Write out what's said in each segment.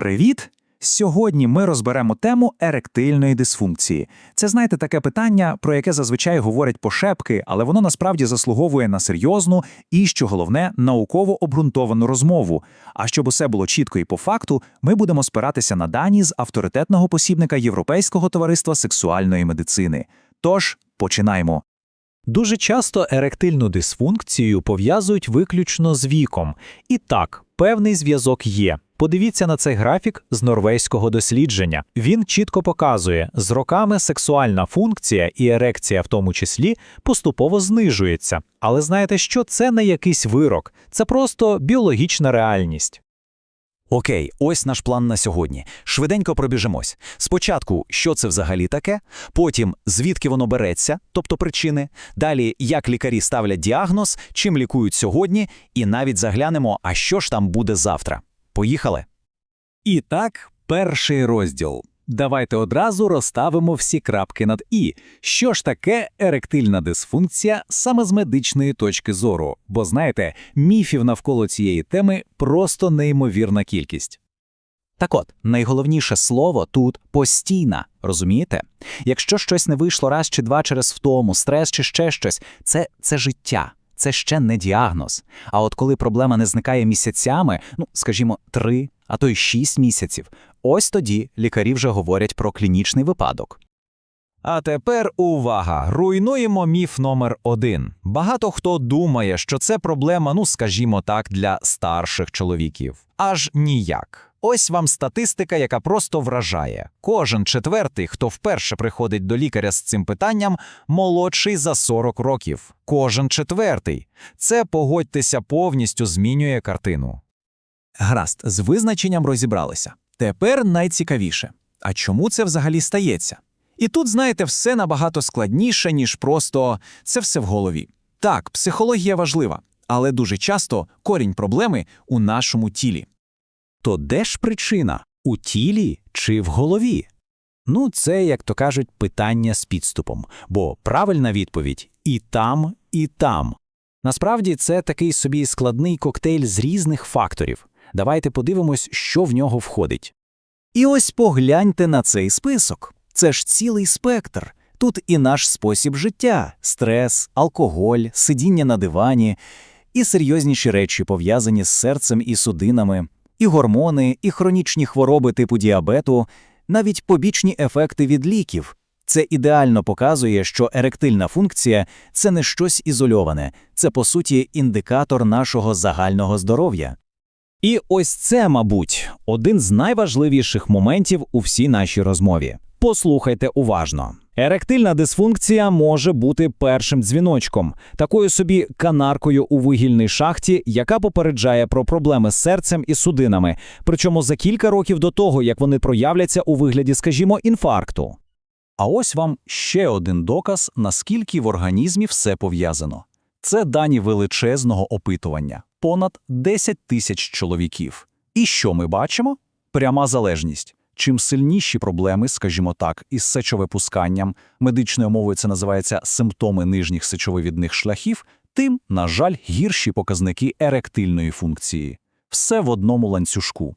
Привіт! Сьогодні ми розберемо тему еректильної дисфункції. Це, знаєте, таке питання, про яке зазвичай говорять пошепки, але воно насправді заслуговує на серйозну і, що головне, науково обґрунтовану розмову. А щоб усе було чітко і по факту, ми будемо спиратися на дані з авторитетного посібника Європейського товариства сексуальної медицини. Тож починаємо. Дуже часто еректильну дисфункцію пов'язують виключно з віком. І так, певний зв'язок є. Подивіться на цей графік з норвезького дослідження. Він чітко показує, з роками сексуальна функція і ерекція в тому числі поступово знижується. Але знаєте що, це не якийсь вирок, це просто біологічна реальність. Окей, ось наш план на сьогодні. Швиденько пробіжимось. Спочатку, що це взагалі таке, потім звідки воно береться, тобто причини, далі як лікарі ставлять діагноз, чим лікують сьогодні, і навіть заглянемо, а що ж там буде завтра. Поїхали. І так, перший розділ. Давайте одразу розставимо всі крапки над і. Що ж таке еректильна дисфункція саме з медичної точки зору? Бо знаєте, міфів навколо цієї теми просто неймовірна кількість. Так от, найголовніше слово тут постійна, розумієте? Якщо щось не вийшло раз чи два через втому, стрес чи ще щось, це, це життя. Це ще не діагноз. А от коли проблема не зникає місяцями, ну скажімо, три, а то й шість місяців, ось тоді лікарі вже говорять про клінічний випадок. А тепер увага! Руйнуємо міф номер один. Багато хто думає, що це проблема, ну скажімо так, для старших чоловіків. Аж ніяк. Ось вам статистика, яка просто вражає. Кожен четвертий, хто вперше приходить до лікаря з цим питанням, молодший за 40 років. Кожен четвертий. Це погодьтеся повністю змінює картину. Гаразд, з визначенням розібралися. Тепер найцікавіше. А чому це взагалі стається? І тут, знаєте, все набагато складніше, ніж просто це все в голові. Так, психологія важлива, але дуже часто корінь проблеми у нашому тілі. То де ж причина? У тілі чи в голові? Ну, це, як то кажуть, питання з підступом, бо правильна відповідь і там, і там. Насправді це такий собі складний коктейль з різних факторів. Давайте подивимось, що в нього входить. І ось погляньте на цей список. Це ж цілий спектр. Тут і наш спосіб життя, стрес, алкоголь, сидіння на дивані, і серйозніші речі, пов'язані з серцем і судинами, і гормони, і хронічні хвороби типу діабету, навіть побічні ефекти від ліків. Це ідеально показує, що еректильна функція це не щось ізольоване, це по суті індикатор нашого загального здоров'я. І ось це, мабуть, один з найважливіших моментів у всій нашій розмові. Послухайте уважно. Еректильна дисфункція може бути першим дзвіночком, такою собі канаркою у вугільній шахті, яка попереджає про проблеми з серцем і судинами, причому за кілька років до того, як вони проявляться у вигляді, скажімо, інфаркту. А ось вам ще один доказ, наскільки в організмі все пов'язано. Це дані величезного опитування понад 10 тисяч чоловіків. І що ми бачимо? Пряма залежність. Чим сильніші проблеми, скажімо так, із сечовипусканням, медичною мовою це називається симптоми нижніх сечовивідних шляхів, тим, на жаль, гірші показники еректильної функції. Все в одному ланцюжку.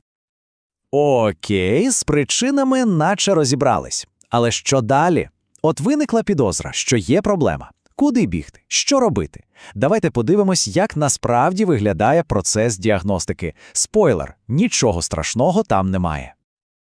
Окей, з причинами наче розібрались. Але що далі? От виникла підозра, що є проблема. Куди бігти? Що робити? Давайте подивимось, як насправді виглядає процес діагностики. Спойлер, нічого страшного там немає.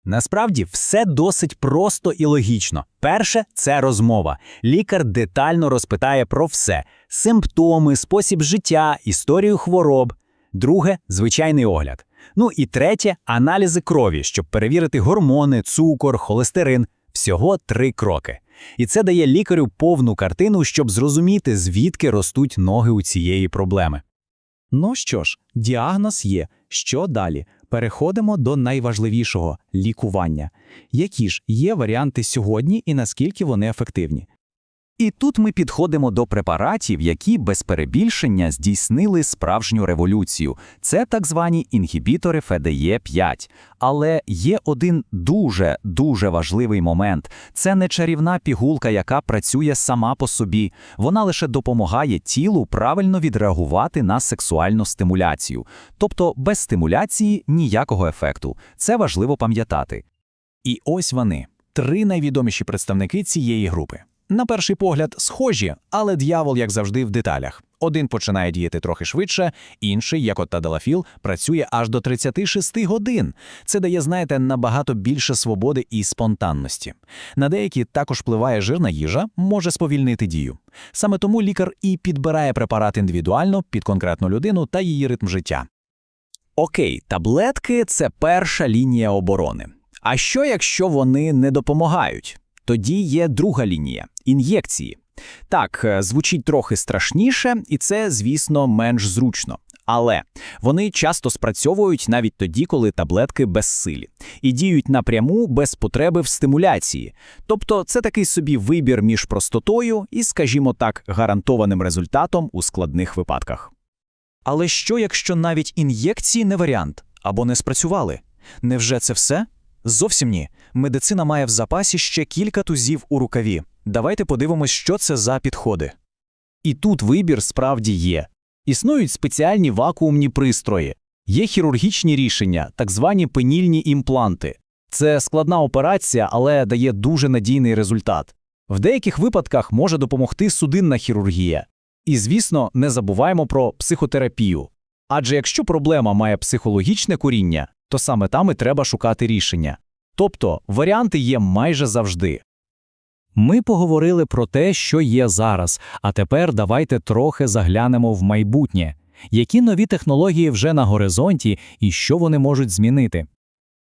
Насправді все досить просто і логічно. Перше це розмова. Лікар детально розпитає про все: симптоми, спосіб життя, історію хвороб. Друге звичайний огляд. Ну і третє аналізи крові, щоб перевірити гормони, цукор, холестерин. Всього три кроки. І це дає лікарю повну картину, щоб зрозуміти, звідки ростуть ноги у цієї проблеми. Ну що ж, діагноз є. Що далі? Переходимо до найважливішого лікування. Які ж є варіанти сьогодні і наскільки вони ефективні? І тут ми підходимо до препаратів, які без перебільшення здійснили справжню революцію. Це так звані інгібітори ФДЄ5. Але є один дуже дуже важливий момент: це не чарівна пігулка, яка працює сама по собі. Вона лише допомагає тілу правильно відреагувати на сексуальну стимуляцію. Тобто без стимуляції ніякого ефекту. Це важливо пам'ятати. І ось вони три найвідоміші представники цієї групи. На перший погляд, схожі, але д'явол, як завжди, в деталях. Один починає діяти трохи швидше, інший, як от Тадалафіл, працює аж до 36 годин. Це дає, знаєте, набагато більше свободи і спонтанності. На деякі також впливає жирна їжа, може сповільнити дію. Саме тому лікар і підбирає препарат індивідуально під конкретну людину та її ритм життя. Окей, таблетки це перша лінія оборони. А що, якщо вони не допомагають? Тоді є друга лінія ін'єкції. Так, е, звучить трохи страшніше, і це, звісно, менш зручно. Але вони часто спрацьовують навіть тоді, коли таблетки безсилі, і діють напряму без потреби в стимуляції. Тобто це такий собі вибір між простотою і, скажімо так, гарантованим результатом у складних випадках. Але що, якщо навіть ін'єкції не варіант або не спрацювали? Невже це все? Зовсім ні. Медицина має в запасі ще кілька тузів у рукаві. Давайте подивимось, що це за підходи. І тут вибір справді є. Існують спеціальні вакуумні пристрої, є хірургічні рішення, так звані пенільні імпланти. Це складна операція, але дає дуже надійний результат. В деяких випадках може допомогти судинна хірургія. І, звісно, не забуваємо про психотерапію. Адже якщо проблема має психологічне коріння, то саме там і треба шукати рішення. Тобто варіанти є майже завжди. Ми поговорили про те, що є зараз, а тепер давайте трохи заглянемо в майбутнє. Які нові технології вже на горизонті і що вони можуть змінити?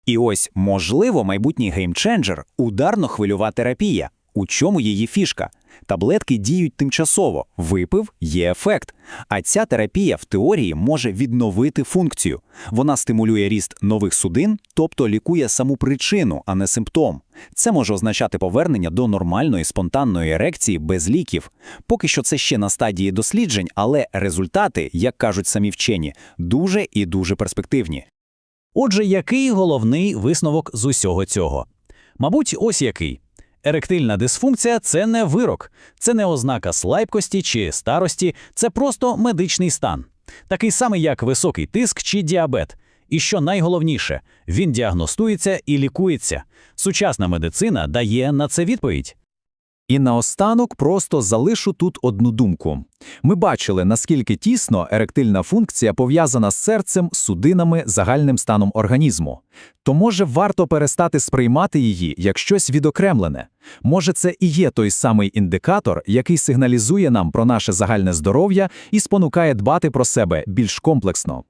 І ось, можливо, майбутній геймченджер – ударно-хвильова терапія. У чому її фішка? Таблетки діють тимчасово, випив – є ефект. А ця терапія в теорії може відновити функцію. Вона стимулює ріст нових судин, тобто лікує саму причину, а не симптом. Це може означати повернення до нормальної спонтанної ерекції без ліків. Поки що це ще на стадії досліджень, але результати, як кажуть самі вчені, дуже і дуже перспективні. Отже, який головний висновок з усього цього? Мабуть, ось який. Еректильна дисфункція це не вирок, це не ознака слабкості чи старості, це просто медичний стан. Такий самий, як високий тиск чи діабет. І що найголовніше, він діагностується і лікується. Сучасна медицина дає на це відповідь. І наостанок просто залишу тут одну думку. Ми бачили, наскільки тісно еректильна функція пов'язана з серцем, судинами, загальним станом організму. То може варто перестати сприймати її як щось відокремлене. Може, це і є той самий індикатор, який сигналізує нам про наше загальне здоров'я і спонукає дбати про себе більш комплексно.